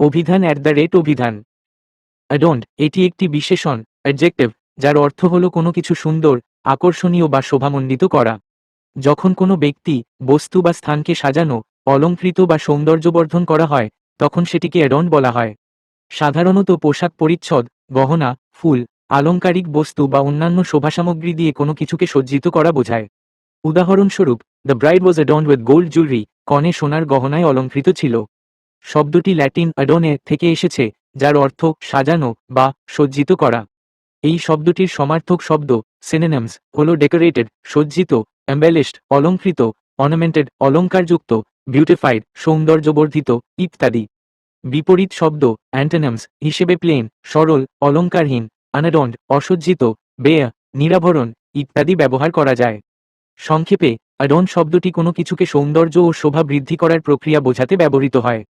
অভিধান at the rate অভিধান। অ্যাডন্ট এটি একটি বিশেষণ অ্যাডজেক্টিভ যার অর্থ হল কোনো কিছু সুন্দর, আকর্ষণীয় বা শোভামণ্ডিত করা। যখন কোনো ব্যক্তি বস্তু বা স্থানকে সাজানো, অলঙ্কৃত বা সৌন্দর্যবর্ধন করা হয়, তখন সেটিকে অ্যাডন্ট বলা হয়। সাধারণত পোশাক পরিচ্ছদ, গহনা, ফুল, আলংকারিক বস্তু বা অন্যান্য শোভাসামগ্রী দিয়ে কোনো কিছুকে সজ্জিত করা বোঝায়। উদাহরণস্বরূপ the bride was adorned with gold jewellery কনে সোনার গহনায় অলঙ্কৃত ছিল। শব্দটি ল্যাটিন অ্যাডনে থেকে এসেছে, যার অর্থ সাজানো বা সজ্জিত করা। এই শব্দটির সমার্থক শব্দ সিনেনামস হল ডেকোরেটেড সজ্জিত এম্বেলিশড অলঙ্কৃত অর্নামেন্টেড অলঙ্কারযুক্ত বিউটিফাইড সৌন্দর্যবর্ধিত, ইত্যাদি। বিপরীত শব্দ অ্যান্টেনামস হিসেবে প্লেন সরল, অলঙ্কারহীন আনাডন্ড অসজ্জিত বেয়া নিরাভরণ, ইত্যাদি ব্যবহার করা যায়। সংক্ষেপে অ্যাডন শব্দটি কোনো কিছুকে সৌন্দর্য ও শোভা বৃদ্ধি করার প্রক্রিয়া বোঝাতে ব্যবহৃত হয়।